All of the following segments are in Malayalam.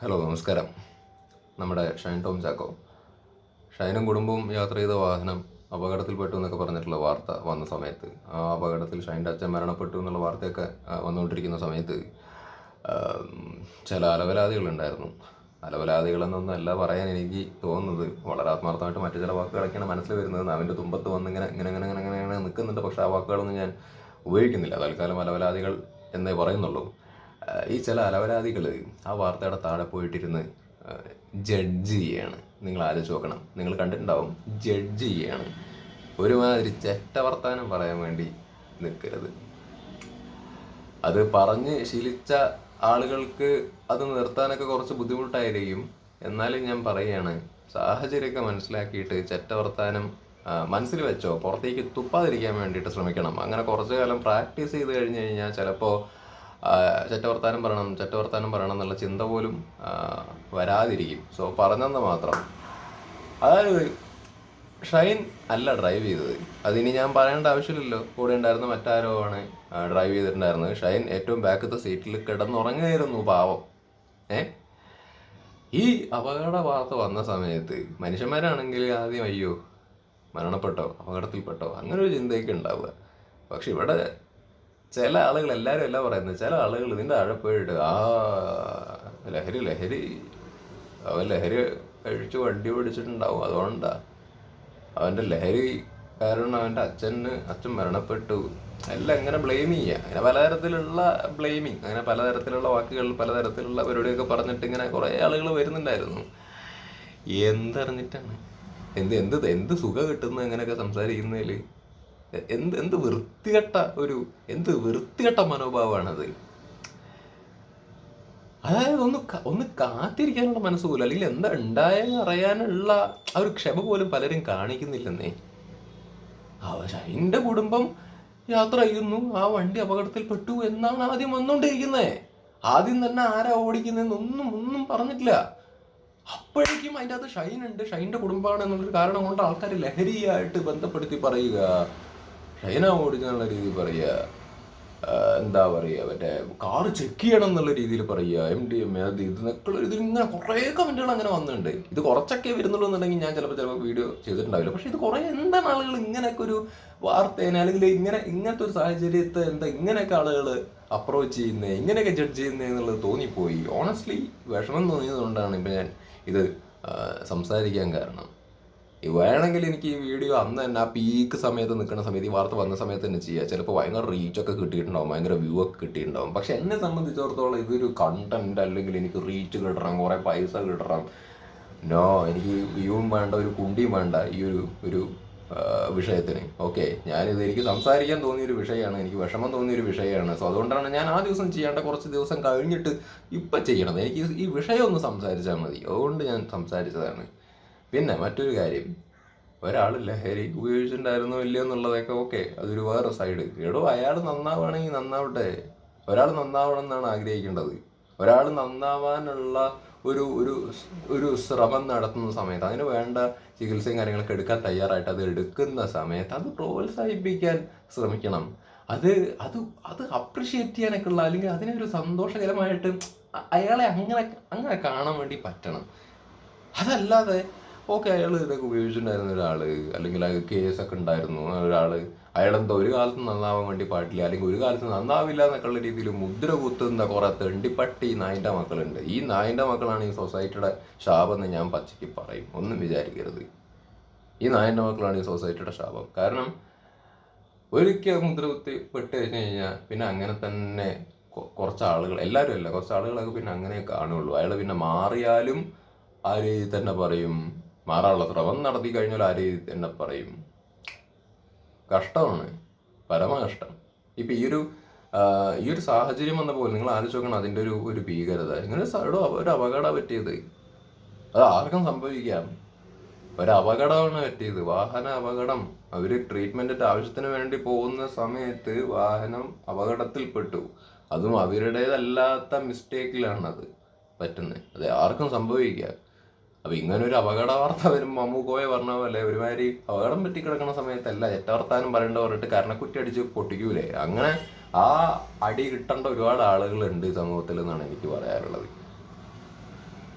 ഹലോ നമസ്കാരം. നമ്മുടെ ഷൈൻ ടോം ചാക്കോ. ഷൈനും കുടുംബവും യാത്ര ചെയ്ത വാഹനം അപകടത്തിൽപ്പെട്ടു എന്നൊക്കെ പറഞ്ഞിട്ടുള്ള വാർത്ത വന്ന സമയത്ത്. ആ അപകടത്തിൽ ഷൈന്റെ അച്ഛൻ മരണപ്പെട്ടു എന്നുള്ള വാർത്തയൊക്കെ വന്നുകൊണ്ടിരിക്കുന്ന സമയത്ത് ചില അലവലാദികളുണ്ടായിരുന്നു. അലവലാദികളെന്നൊന്നല്ല പറയാൻ എനിക്ക് തോന്നുന്നത്. വളരെ ആത്മാർത്ഥമായിട്ട് മറ്റു ചില വാക്കുകളൊക്കെയാണ് മനസ്സിൽ വരുന്നത്. അവന്റെ തുമ്പത്ത് വന്ന് ഇങ്ങനെ ഇങ്ങനെ ഇങ്ങനെ ഇങ്ങനെ ഇങ്ങനെ നിൽക്കുന്നുണ്ട്. പക്ഷേ ആ വാക്കുകളൊന്നും ഞാൻ ഉപയോഗിക്കുന്നില്ല. തൽക്കാലം അലവലാദികൾ എന്നേ പറയുന്നുള്ളൂ. ഈ ചില അലവലാദികൾ ആ വാർത്തയുടെ താഴെ പോയിട്ടിരുന്ന് ജഡ്ജ് ചെയ്യാണ്. നിങ്ങൾ ആലോചിച്ച് നോക്കണം. നിങ്ങൾ കണ്ടിട്ടുണ്ടാവും ജഡ്ജ് ചെയ്യാണ്. ഒരുമാതിരി ചെറ്റ വർത്താനം പറയാൻ വേണ്ടി നിൽക്കരുത് അത് പറഞ്ഞ് ശീലിച്ച ആളുകൾക്ക് അത് നിർത്താനൊക്കെ കുറച്ച് ബുദ്ധിമുട്ടായിരിക്കും. എന്നാലും ഞാൻ പറയുകയാണ് സാഹചര്യമൊക്കെ മനസ്സിലാക്കിയിട്ട് ചെറ്റ വർത്താനം മനസ്സിൽ വെച്ചോ പുറത്തേക്ക് തുപ്പാതിരിക്കാൻ വേണ്ടിയിട്ട് ശ്രമിക്കണം. അങ്ങനെ കുറച്ച് കാലം പ്രാക്ടീസ് ചെയ്ത് കഴിഞ്ഞ് കഴിഞ്ഞാൽ ചിലപ്പോൾ ചെറ്റവർത്താനം പറയണം ചെറ്റവർത്താനം പറയണം എന്നുള്ള ചിന്ത പോലും വരാതിരിക്കും. സോ പറഞ്ഞെന്ന് മാത്രം. അതായത് ഷൈൻ അല്ല ഡ്രൈവ് ചെയ്തത്. അതിനി ഞാൻ പറയേണ്ട ആവശ്യമില്ലല്ലോ. കൂടെ ഉണ്ടായിരുന്ന മറ്റാരോ ആണ് ഡ്രൈവ് ചെയ്തിട്ടുണ്ടായിരുന്നത്. ഷൈൻ ഏറ്റവും ബാക്കത്തെ സീറ്റിൽ കിടന്നുറങ്ങുകയായിരുന്നു പാവം. ഏ? ഈ അപകട വാർത്ത വന്ന സമയത്ത് മനുഷ്യന്മാരാണെങ്കിൽ ആദ്യം അയ്യോ മരണപ്പെട്ടോ അപകടത്തിൽപ്പെട്ടോ അങ്ങനെ ഒരു ചിന്തയൊക്കെ ഉണ്ടാവുക. പക്ഷെ ഇവിടെ ചില ആളുകൾ എല്ലാവരും അല്ല പറയുന്നത് ചില ആളുകൾ ഇതിന്റെ താഴെ പോയിട്ട് ആ ലഹരി ലഹരി. അവൻ ലഹരി കഴിച്ച് വണ്ടി ഓടിച്ചിട്ടുണ്ടാവും. അതുകൊണ്ടാ. അവന്റെ ലഹരി കാരണം അവന്റെ അച്ഛന് അച്ഛൻ മരണപ്പെട്ടു. എല്ലാം ഇങ്ങനെ ബ്ലെയിം ചെയ്യുക അങ്ങനെ പലതരത്തിലുള്ള ബ്ലെയിമിങ് അങ്ങനെ പലതരത്തിലുള്ള വാക്കുകൾ പലതരത്തിലുള്ള പരിപാടിയൊക്കെ പറഞ്ഞിട്ട് ഇങ്ങനെ കുറേ ആളുകൾ വരുന്നുണ്ടായിരുന്നു. എന്തറിഞ്ഞിട്ടാണ് എന്ത് എന്ത് എന്ത് സുഖം കിട്ടുന്നു അങ്ങനെയൊക്കെ സംസാരിക്കുന്നതിൽ എന്ത് എന്ത് വൃത്തികെട്ട ഒരു എന്ത് വൃത്തികെട്ട മനോഭാവമാണത്? അതായത് ഒന്ന് ഒന്ന് കാത്തിരിക്കാനുള്ള മനസ്സ് പോലും അല്ലെങ്കിൽ എന്താ ഉണ്ടായെന്ന് അറിയാനുള്ള ആ ഒരു ക്ഷമ പോലും പലരും കാണിക്കുന്നില്ലെന്നേ. ഷൈന്റെ കുടുംബം യാത്ര ചെയ്യുന്നു ആ വണ്ടി അപകടത്തിൽ പെട്ടു എന്നാണ് ആദ്യം വന്നുകൊണ്ടിരിക്കുന്നത് ആദ്യം തന്നെ ആരാ ഓടിക്കുന്നതെന്നൊന്നും ഒന്നും പറഞ്ഞിട്ടില്ല. അപ്പോഴേക്കും അതിന്റെ അകത്ത് ഷൈൻ ഉണ്ട്. ഷൈന്റെ കുടുംബമാണ് എന്നുള്ളൊരു കാരണം കൊണ്ട് ആൾക്കാർ ലഹരിയായിട്ട് ബന്ധപ്പെടുത്തി പറയുക. ഷൈന ഓടിച്ചെന്നുള്ള രീതിയിൽ പറയുക എന്താ പറയുക മറ്റേ കാറ് ചെക്ക് ചെയ്യണം എന്നുള്ള രീതിയിൽ പറയുക എം ഡി എം അത് ഇത് എന്നൊക്കെ ഇതിൽ ഇങ്ങനെ കുറേ കമന്റുകൾ അങ്ങനെ വന്നിട്ടുണ്ട്. ഇത് കുറച്ചൊക്കെ വരുന്നുള്ളൂ എന്നുണ്ടെങ്കിൽ ഞാൻ ചിലപ്പോൾ ചിലപ്പോൾ വീഡിയോ ചെയ്തിട്ടുണ്ടാവില്ല. പക്ഷേ ഇത് കുറേ എന്താണ് ആളുകൾ ഇങ്ങനെയൊക്കെ ഒരു വാർത്തേനെ അല്ലെങ്കിൽ ഇങ്ങനെ ഇങ്ങനത്തെ ഒരു സാഹചര്യത്തെ എന്താ ഇങ്ങനെയൊക്കെ ആളുകൾ അപ്രോച്ച് ചെയ്യുന്നത് ഇങ്ങനെയൊക്കെ ജഡ്ജ് ചെയ്യുന്നത് എന്നുള്ളത് തോന്നിപ്പോയി. ഓണസ്റ്റ്ലി വിഷമം തോന്നിയതുകൊണ്ടാണ് ഇപ്പം ഞാൻ ഇത് സംസാരിക്കാൻ കാരണം. വേണമെങ്കിൽ എനിക്ക് ഈ വീഡിയോ അന്ന് തന്നെ ആ പീക്ക് സമയത്ത് നിൽക്കുന്ന സമയത്ത് ഈ വാർത്ത വന്ന സമയത്ത് തന്നെ ചെയ്യാം. ചിലപ്പോൾ ഭയങ്കര റീച്ചൊക്കെ കിട്ടിയിട്ടുണ്ടാവും ഭയങ്കര വ്യൂ ഒക്കെ കിട്ടിയിട്ടുണ്ടാവും. പക്ഷെ എന്നെ സംബന്ധിച്ചിടത്തോളം ഇതൊരു കണ്ടന്റ് അല്ലെങ്കിൽ എനിക്ക് റീച്ച് കിട്ടണം കുറേ പൈസ കിട്ടണം. നോ എനിക്ക് വ്യൂവും വേണ്ട ഒരു കുണ്ടിയും വേണ്ട ഈ ഒരു ഒരു വിഷയത്തിന്. ഓക്കെ ഞാനിത് എനിക്ക് സംസാരിക്കാൻ തോന്നിയ ഒരു വിഷയമാണ് എനിക്ക് വിഷമം തോന്നിയ ഒരു വിഷയമാണ്. സോ അതുകൊണ്ടാണ് ഞാൻ ആ ദിവസം ചെയ്യേണ്ട കുറച്ച് ദിവസം കഴിഞ്ഞിട്ട് ഇപ്പം ചെയ്യണത്. എനിക്ക് ഈ വിഷയം ഒന്ന് സംസാരിച്ചാൽ മതി. അതുകൊണ്ട് ഞാൻ സംസാരിച്ചതാണ്. പിന്നെ മറ്റൊരു കാര്യം. ഒരാൾ ലഹരി ഉപയോഗിച്ചിട്ടുണ്ടായിരുന്നോ ഇല്ലയോ എന്നുള്ളതൊക്കെ ഓക്കെ. അതൊരു വേറെ സൈഡ് എടോ അയാൾ നന്നാവുകയാണെങ്കിൽ നന്നാവട്ടെ. ഒരാൾ നന്നാവണം എന്നാണ് ആഗ്രഹിക്കേണ്ടത്. ഒരാൾ നന്നാവാനുള്ള ഒരു ഒരു ഒരു ശ്രമം നടത്തുന്ന സമയത്ത് അതിന് വേണ്ട ചികിത്സയും കാര്യങ്ങളൊക്കെ എടുക്കാൻ തയ്യാറായിട്ട് അത് എടുക്കുന്ന സമയത്ത് അത് പ്രോത്സാഹിപ്പിക്കാൻ ശ്രമിക്കണം. അത് അത് അത് അപ്രിഷിയേറ്റ് ചെയ്യാനൊക്കെ ഉള്ള അല്ലെങ്കിൽ അതിനൊരു സന്തോഷകരമായിട്ട് അയാളെ അങ്ങനെ അങ്ങനെ കാണാൻ വേണ്ടി പറ്റണം. അതല്ലാതെ ഓക്കെ അയാൾ ഇതൊക്കെ ഉപയോഗിച്ചിട്ടുണ്ടായിരുന്ന ഒരാൾ അല്ലെങ്കിൽ ആ കേസൊക്കെ ഉണ്ടായിരുന്നു ഒരാൾ അയാളെന്തോ ഒരു കാലത്ത് നന്നാവാൻ വേണ്ടി പാടില്ല അല്ലെങ്കിൽ ഒരു കാലത്ത് നന്നാവില്ല എന്നൊക്കെയുള്ള രീതിയിൽ മുദ്ര കുത്തുന്ന കുറെ തെണ്ടിപ്പട്ടി നായിന്റെ മക്കളുണ്ട്. ഈ നായിന്റെ മക്കളാണ് ഈ സൊസൈറ്റിയുടെ ശാപം ഞാൻ പച്ചയ്ക്ക് പറയും. ഒന്നും വിചാരിക്കരുത്. ഈ നായിന്റെ മക്കളാണ് ഈ സൊസൈറ്റിയുടെ ശാപം. കാരണം ഒരിക്കൽ മുദ്ര കുത്തി പെട്ട് കഴിഞ്ഞ് കഴിഞ്ഞാൽ പിന്നെ അങ്ങനെ തന്നെ കുറച്ച് ആളുകൾ എല്ലാവരും അല്ല കുറച്ച് ആളുകളൊക്കെ പിന്നെ അങ്ങനെ കാണുള്ളൂ. അയാൾ പിന്നെ മാറിയാലും ആ രീതിയിൽ തന്നെ പറയും മാറാനുള്ള ശ്രമം നടത്തി കഴിഞ്ഞാൽ ആര് എന്നെ പറയും. കഷ്ടമാണ്. പരമ കഷ്ടം ഇപ്പം ഈ ഒരു ഈ ഒരു സാഹചര്യം വന്ന പോലെ നിങ്ങൾ ആലോചിച്ച് നോക്കണം അതിന്റെ ഒരു ഒരു ഭീകരത. ഇങ്ങനെ ഒരു അപകടം പറ്റിയത്. അത് ആർക്കും സംഭവിക്കാം. ഒരു അപകടമാണ് പറ്റിയത്. വാഹന അപകടം. അവർ ട്രീറ്റ്മെന്റിന്റെ ആവശ്യത്തിന് വേണ്ടി പോകുന്ന സമയത്ത് വാഹനം അപകടത്തിൽപ്പെട്ടു. അതും അവരുടേതല്ലാത്ത മിസ്റ്റേക്കിലാണത് പറ്റുന്നത്. അത് ആർക്കും സംഭവിക്കാം. അപ്പൊ ഇങ്ങനെ ഒരു അപകട വാർത്ത വരുമ്പോൾ മമ്മൂക്കോയെ പറഞ്ഞ പോലെ ഒരുമാതിരി അപകടം പറ്റി കിടക്കുന്ന സമയത്തല്ല എറ്റവർത്താനം പറയേണ്ട പറഞ്ഞിട്ട് കരണക്കുറ്റി അടിച്ച് പൊട്ടിക്കൂലേ? അങ്ങനെ ആ അടി കിട്ടേണ്ട ഒരുപാട് ആളുകളുണ്ട് ഈ സമൂഹത്തിൽ എന്നാണ് എനിക്ക് പറയാനുള്ളത്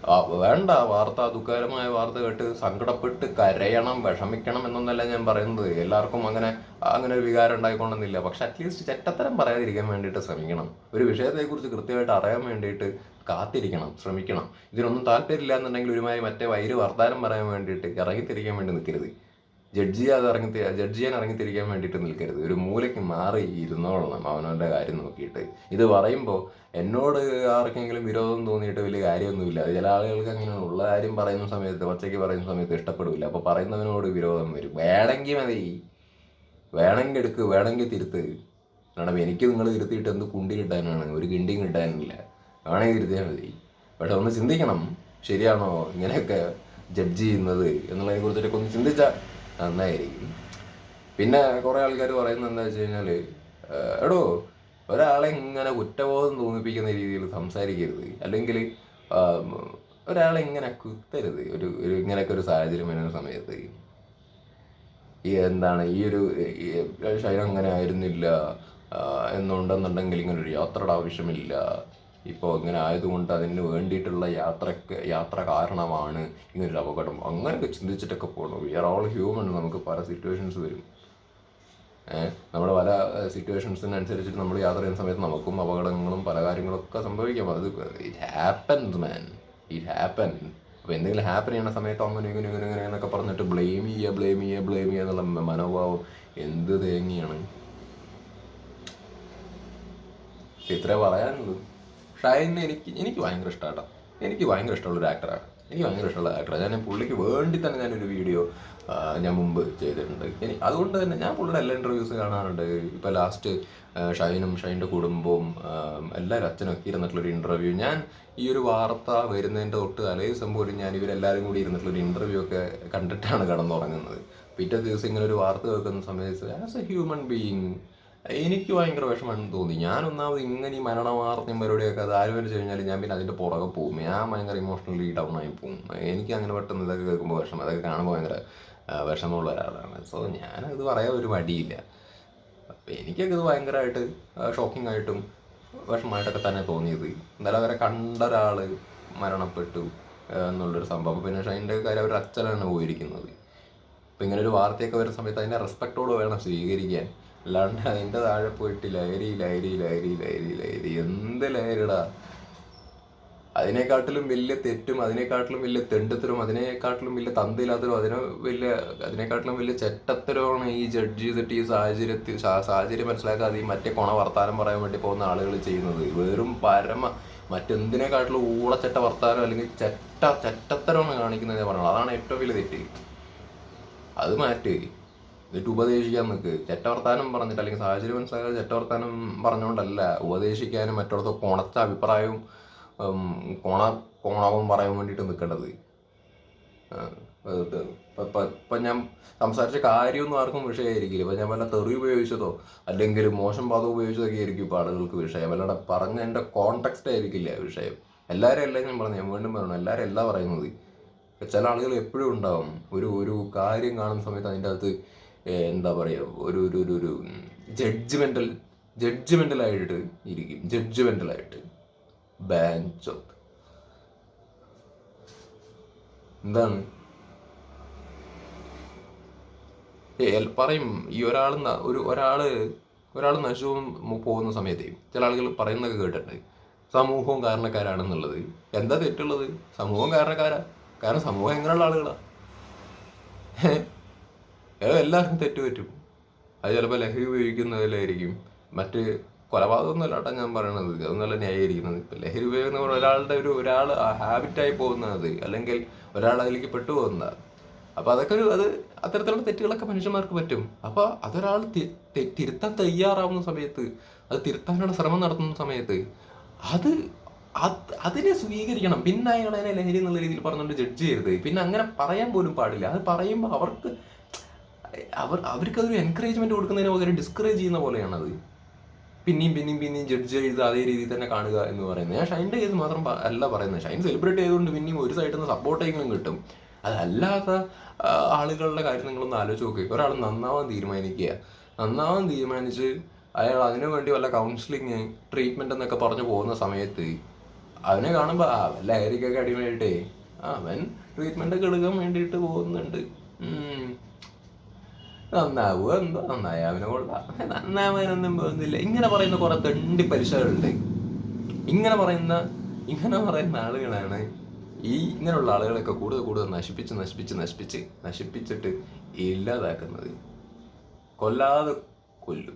വേണ്ട വാർത്ത ദുഃഖകരമായ വാർത്ത കേട്ട് സങ്കടപ്പെട്ട് കരയണം വിഷമിക്കണം എന്നൊന്നല്ല ഞാൻ പറയുന്നത്. എല്ലാവർക്കും അങ്ങനെ അങ്ങനെ ഒരു വികാരം ഉണ്ടായിക്കൊണ്ടെന്നില്ല. പക്ഷെ അറ്റ്ലീസ്റ്റ് ചെറ്റത്തരം പറയാതിരിക്കാൻ വേണ്ടിയിട്ട് ശ്രമിക്കണം. ഒരു വിഷയത്തെക്കുറിച്ച് കൃത്യമായിട്ട് അറിയാൻ വേണ്ടിയിട്ട് കാത്തിരിക്കണം ശ്രമിക്കണം. ഇതിനൊന്നും താല്പര്യമില്ല എന്നുണ്ടെങ്കിൽ ഒരുമാതിരി മറ്റേ വൈര് വർത്താനം പറയാൻ വേണ്ടിയിട്ട് ഇറങ്ങിത്തിരിക്കാൻ വേണ്ടി നിൽക്കരുത്. ജഡ്ജ് ചെയ്യാതെ ഇറങ്ങി ജഡ്ജ് ചെയ്യാൻ ഇറങ്ങിത്തിരിക്കാൻ വേണ്ടിയിട്ട് നിൽക്കരുത്. ഒരു മൂലയ്ക്ക് മാറി ഇരുന്നോളണം അവനവന്റെ കാര്യം നോക്കിയിട്ട്. ഇത് പറയുമ്പോൾ എന്നോട് ആർക്കെങ്കിലും വിരോധം തോന്നിയിട്ട് വലിയ കാര്യമൊന്നുമില്ല. ചില ആളുകൾക്ക് അങ്ങനെ ഉള്ള കാര്യം പറയുന്ന സമയത്ത് ഒച്ചയ്ക്ക് പറയുന്ന സമയത്ത് ഇഷ്ടപ്പെടില്ല അപ്പോൾ പറയുന്നവനോട് വിരോധം വരും. വേണമെങ്കിൽ മതി. വേണമെങ്കിൽ എടുക്ക് വേണമെങ്കിൽ തിരുത്ത്. കാരണം എനിക്ക് നിങ്ങൾ തിരുത്തിയിട്ട് എന്ത് കുണ്ടി കിട്ടാനാണ്? ഒരു കിണ്ടിയും കിട്ടാനില്ല. വേണമെങ്കിൽ തിരുത്തിയാൽ മതി. പക്ഷെ ഒന്ന് ചിന്തിക്കണം. ശരിയാണോ ഇങ്ങനെയൊക്കെ ജഡ്ജ് ചെയ്യുന്നത് എന്നുള്ളതിനെ കുറിച്ചിട്ടൊക്കെ ഒന്ന് ചിന്തിച്ചാൽ നന്നായിരിക്കും. പിന്നെ കുറേ ആൾക്കാർ പറയുന്നത് എന്താ വെച്ച് കഴിഞ്ഞാൽ എടോ ഒരാളെ ഇങ്ങനെ കുറ്റബോധം തോന്നിപ്പിക്കുന്ന രീതിയിൽ സംസാരിക്കരുത്. അല്ലെങ്കിൽ ഒരാളെ ഇങ്ങനെ കുത്തരുത്. ഒരു ഒരു ഇങ്ങനെയൊക്കെ ഒരു സാഹചര്യം വരുന്ന സമയത്ത്. ഈ എന്താണ് ഈ ഒരു ശരീരം അങ്ങനെ ആയിരുന്നില്ല എന്നുണ്ടെന്നുണ്ടെങ്കിൽ ഇങ്ങനെ ഒരു യാത്രയുടെ ആവശ്യമില്ല. ഇപ്പോൾ ഇങ്ങനെ ആയതുകൊണ്ട് അതിന് വേണ്ടിയിട്ടുള്ള യാത്രയ്ക്ക് യാത്ര കാരണമാണ് ഇങ്ങനൊരു അപകടം. അങ്ങനെയൊക്കെ ചിന്തിച്ചിട്ടൊക്കെ പോകണം വി ആർ ഓൾ ഹ്യൂമൻ നമുക്ക് പല സിറ്റുവേഷൻസ് വരും. നമ്മുടെ പല സിറ്റുവേഷൻസിനനുസരിച്ചിട്ട് നമ്മൾ യാത്ര ചെയ്യുന്ന സമയത്ത് നമുക്കും അപകടങ്ങളും പല കാര്യങ്ങളൊക്കെ സംഭവിക്കാം. അത് it happens man it happen അപ്പോൾ എന്തെങ്കിലും ഹാപ്പൻ ചെയ്യുന്ന സമയത്ത് അങ്ങനെ ഇങ്ങനെ ഇങ്ങനെ ഇങ്ങനെ എന്നൊക്കെ പറഞ്ഞിട്ട് ബ്ലെയിം ചെയ്യുക ബ്ലെയിം ചെയ്യുക ബ്ലെയിം ചെയ്യുക എന്നുള്ള മനോഭാവം എന്ത് തേങ്ങിയാണ്? ഇത്രേ പറയാനുള്ളൂ. ഷൈനെ എനിക്ക് എനിക്ക് ഭയങ്കര ഇഷ്ടമാട്ടോ എനിക്ക് ഭയങ്കര ഇഷ്ടമുള്ള ഒരു ആക്ടറാണ് എനിക്ക് ഭയങ്കര ഇഷ്ടമുള്ള ആക്ടറാണ് ഞാൻ പുള്ളിക്ക് വേണ്ടി തന്നെ ഞാനൊരു വീഡിയോ ഞാൻ മുമ്പ് ചെയ്തിട്ടുണ്ട്. ഇനി അതുകൊണ്ട് തന്നെ ഞാൻ പുള്ളിയുടെ എല്ലാ ഇന്റർവ്യൂസ് കാണാറുണ്ട്. ഇപ്പോൾ ലാസ്റ്റ് ഷൈനും ഷൈന്റെ കുടുംബവും എല്ലാവരും അച്ഛനൊക്കെ ഇരുന്നിട്ടുള്ളൊരു ഇന്റർവ്യൂ ഞാൻ ഈ ഒരു വാർത്ത വരുന്നതിന്റെ തൊട്ട് തലേ ദിവസം പോലും ഞാൻ ഇവരെല്ലാവരും കൂടി ഇരുന്നിട്ടുള്ളൊരു ഇന്റർവ്യൂ ഒക്കെ കണ്ടിട്ടാണ് കിടന്നുറങ്ങുന്നത്. പിറ്റേ ദിവസം ഇങ്ങനെ ഒരു വാർത്ത കേൾക്കുന്ന സമയത്ത് ആസ് എ ഹ്യൂമൻ ബീയിങ് എനിക്ക് ഭയങ്കര വിഷമം തോന്നി. ഞാൻ ഒന്നാമത് ഇങ്ങനെ ഈ മരണ വാർത്തയും പരിപാടിയൊക്കെ അത് ആരും വെച്ച് കഴിഞ്ഞാൽ ഞാൻ പിന്നെ അതിന്റെ പുറകെ പോകും. ഞാൻ ഭയങ്കര ഇമോഷണലി ഡൗൺ ആയി പോകും. എനിക്ക് അങ്ങനെ പെട്ടെന്ന് ഇതൊക്കെ കേൾക്കുമ്പോൾ വിഷമം അതൊക്കെ കാണുമ്പോൾ ഭയങ്കര വിഷമമുള്ള ഒരാളാണ്. സോ ഞാനത് പറയാൻ ഒരു മടിയില്ല. അപ്പം എനിക്കൊക്കെ ഇത് ഭയങ്കരമായിട്ട് ഷോക്കിംഗ് ആയിട്ടും വിഷമമായിട്ടൊക്കെ തന്നെ തോന്നിയത്. എന്തായാലും അവരെ കണ്ട ഒരാൾ മരണപ്പെട്ടു എന്നുള്ളൊരു സംഭവം. പിന്നെ ഷൈന്റെ കാര്യം അവരുടെ അച്ഛനാണ് പോയിരിക്കുന്നത്. അപ്പം ഇങ്ങനെ ഒരു വാർത്തയൊക്കെ വരുന്ന സമയത്ത് അതിനെ റെസ്പെക്റ്റോട് വേണം സ്വീകരിക്കാൻ. അല്ലാണ്ട് അതിന്റെ താഴെ പോയിട്ട് ലഹരി ലഹരി ലഹരി ലഹരി ലഹരി. എന്ത് ലഹരിടാ? അതിനെക്കാട്ടിലും വലിയ തെറ്റും അതിനെക്കാട്ടിലും വലിയ തെണ്ടത്തരും അതിനെക്കാട്ടിലും വലിയ തന്തയില്ലാത്തരും അതിനെ വലിയ അതിനെക്കാട്ടിലും വലിയ ചെറ്റത്തരമാണ് ഈ ജഡ്ജ് ചെയ്തിട്ട് ഈ സാഹചര്യത്തിൽ സാഹചര്യം മനസ്സിലാക്കാതെ ഈ മറ്റേ കൊണ വർത്താനം പറയാൻ വേണ്ടി പോകുന്ന ആളുകൾ ചെയ്യുന്നത്. വെറും പരമ മറ്റെന്തിനെക്കാട്ടിലും ഊളച്ചെട്ട വർത്താനം അല്ലെങ്കിൽ ചെറ്റ ചെറ്റത്തരമാണ് കാണിക്കുന്നത് ഞാൻ അതാണ് ഏറ്റവും വലിയ തെറ്റ്. അത് മാറ്റ്. എന്നിട്ട് ഉപദേശിക്കാൻ നിൽക്ക് ചെറ്റവർത്താനം പറഞ്ഞിട്ട് അല്ലെങ്കിൽ സാഹചര്യം മനസ്സിലാക്കാതെ ചെറ്റവർത്താനം പറഞ്ഞുകൊണ്ടല്ല ഉപദേശിക്കാനും മറ്റോടത്ത് കൊണച്ച അഭിപ്രായവും കൊണ കോണവും പറയാൻ വേണ്ടിയിട്ട് നിൽക്കേണ്ടത് ഇപ്പം ഞാൻ സംസാരിച്ച കാര്യമൊന്നും ആർക്കും വിഷയമായിരിക്കില്ല. ഇപ്പൊ ഞാൻ വല്ല തെറി ഉപയോഗിച്ചതോ അല്ലെങ്കിൽ മോശം പദം ഉപയോഗിച്ചതൊക്കെ ആയിരിക്കും ഇപ്പൊ ആളുകൾക്ക് വിഷയം. അല്ലാണ്ട് പറഞ്ഞ എന്റെ കോണ്ടെക്സ്റ്റ് ആയിരിക്കില്ല വിഷയം. എല്ലാവരും എല്ലാം ഞാൻ പറഞ്ഞു ഞാൻ വീണ്ടും പറഞ്ഞു എല്ലാവരും എല്ലാ പറയുന്നത്. ചില ആളുകൾ എപ്പോഴും ഉണ്ടാവും. ഒരു ഒരു കാര്യം കാണുന്ന സമയത്ത് അതിന്റെ അകത്ത് എന്താ പറയുക ഒരു ഒരു ഒരു ഒരു ജഡ്ജ്മെന്റൽ ജഡ്ജ്മെന്റലായിട്ട് ഇരിക്കും. ജഡ്ജ്മെന്റലായിട്ട് ബാഞ്ച് എന്താണ്? ഏ, എൽ- പറയും ഈ ഒരാൾ ഒരു ഒരാൾ ഒരാൾ നശുവും പോകുന്ന സമയത്ത് ചില ആളുകൾ പറയുന്നതൊക്കെ കേട്ടിട്ടുണ്ട്. സമൂഹവും കാരണക്കാരാണെന്നുള്ളത്. എന്താ തെറ്റുള്ളത്? സമൂഹം കാരണക്കാരാ. കാരണം സമൂഹം എങ്ങനെയുള്ള ആളുകളാ? എല്ലാവർക്കും തെറ്റ് പറ്റും. അത് ചിലപ്പോൾ ലഹരി ഉപയോഗിക്കുന്നതിലായിരിക്കും. മറ്റ് കൊലപാതകമൊന്നുമല്ല കേട്ടോ ഞാൻ പറയണത്. അതൊന്നുമല്ല ന്യായീകരിക്കുന്നത്. ഇപ്പം ലഹരി ഉപയോഗം എന്ന് പറഞ്ഞാൽ ഒരാളുടെ ഒരു ഒരാൾ ഹാബിറ്റായി പോകുന്നത് അല്ലെങ്കിൽ ഒരാൾ അതിലേക്ക് പെട്ടുപോകുന്നത് അപ്പോൾ അതൊക്കെ ഒരു അത് അത്തരത്തിലുള്ള തെറ്റുകളൊക്കെ മനുഷ്യന്മാർക്ക് പറ്റും. അപ്പോൾ അതൊരാൾ തിരുത്താൻ തയ്യാറാവുന്ന സമയത്ത് അത് തിരുത്താനുള്ള ശ്രമം നടത്തുന്ന സമയത്ത് അത് അത് അതിനെ സ്വീകരിക്കണം. പിന്നെ അതിനെ ലഹരി എന്നുള്ള രീതിയിൽ പറഞ്ഞുകൊണ്ട് ജഡ്ജ് ചെയ്യരുത്. പിന്നെ അങ്ങനെ പറയാൻ പോലും പാടില്ല. അത് പറയുമ്പോൾ അവർക്ക് അവർ അവർക്കതൊരു എൻകറേജ്മെന്റ് കൊടുക്കുന്നതിന് പകരം ഡിസ്കറേജ് ചെയ്യുന്ന പോലെയാണത്. പിന്നെയും പിന്നെയും പിന്നെയും ജഡ്ജ് ചെയ്ത് അതേ രീതിയിൽ തന്നെ കാണുക എന്ന് പറയുന്നത്. ഞാൻ ഷൈന്റെ കേസ് മാത്രം അല്ല പറയുന്നത്. ഷൈൻ സെലിബ്രേറ്റ് ചെയ്തുകൊണ്ട് പിന്നെയും ഒരു സൈഡിൽ നിന്ന് സപ്പോർട്ടെങ്കിലും കിട്ടും. അതല്ലാത്ത ആളുകളുടെ കാര്യം നിങ്ങളൊന്ന് ആലോചിച്ച് നോക്കുക ഒരാൾ നന്നാവാൻ തീരുമാനിക്കുക. നന്നാവാൻ തീരുമാനിച്ച് അയാൾ അതിനു വേണ്ടി വല്ല കൗൺസിലിങ് ട്രീറ്റ്മെന്റ് എന്നൊക്കെ പറഞ്ഞു പോകുന്ന സമയത്ത് അവനെ കാണുമ്പോൾ ആ വല്ല ലഹരിക്കൊക്കെ അടിമയായിട്ടേ. അവൻ ട്രീറ്റ്മെന്റ് ഒക്കെ എടുക്കാൻ വേണ്ടിയിട്ട് പോകുന്നുണ്ട്. നന്നാവുക എന്തോ നന്നായി അവനെ കൊള്ളാം. നന്നാവാനൊന്നും പോകുന്നില്ല. ഇങ്ങനെ പറയുന്ന കുറെ തെണ്ടി പരിശോധനകളുണ്ട് ഇങ്ങനെ പറയുന്ന ഇങ്ങനെ പറയുന്ന ആളുകളാണ് ഈ ഇങ്ങനെയുള്ള ആളുകളൊക്കെ കൂടുതൽ കൂടുതൽ നശിപ്പിച്ച് നശിപ്പിച്ച് നശിപ്പിച്ച് നശിപ്പിച്ചിട്ട് ഇല്ലാതാക്കുന്നത്. കൊല്ലാതെ കൊല്ലു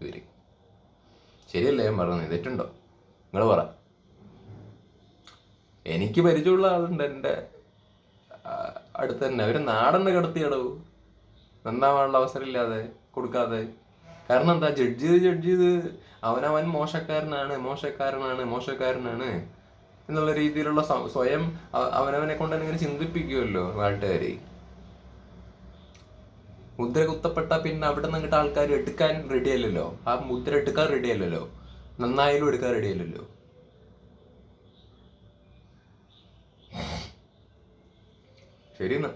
ഇവർ. ശരിയല്ലേ ഞാൻ പറഞ്ഞത്? തെറ്റുണ്ടോ? നിങ്ങൾ പറ. എനിക്ക് പരിചയമുള്ള ആളുണ്ട് എന്റെ അടുത്ത് തന്നെ. ഒരു നാടന്റെ കിടത്തിയടവ് നന്നാവാനുള്ള അവസരം ഇല്ലാതെ കൊടുക്കാതെ. കാരണം എന്താ? ജഡ്ജ് ചെയ്ത് ജഡ്ജ് ചെയ്ത് അവനവൻ മോശക്കാരനാണ് മോശക്കാരനാണ് മോശക്കാരനാണ് എന്നുള്ള രീതിയിലുള്ള സ്വയം അവനവനെ കൊണ്ട് അങ്ങനെ ചിന്തിപ്പിക്കുമല്ലോ നാട്ടുകാര്. മുദ്ര കുത്തപ്പെട്ട പിന്നെ അവിടെ നിന്ന് ആൾക്കാർ എടുക്കാൻ റെഡി അല്ലല്ലോ. ആ മുദ്ര എടുക്കാൻ റെഡി അല്ലല്ലോ. നന്നായാലും എടുക്കാൻ റെഡി അല്ലല്ലോ. ശരി എന്നാ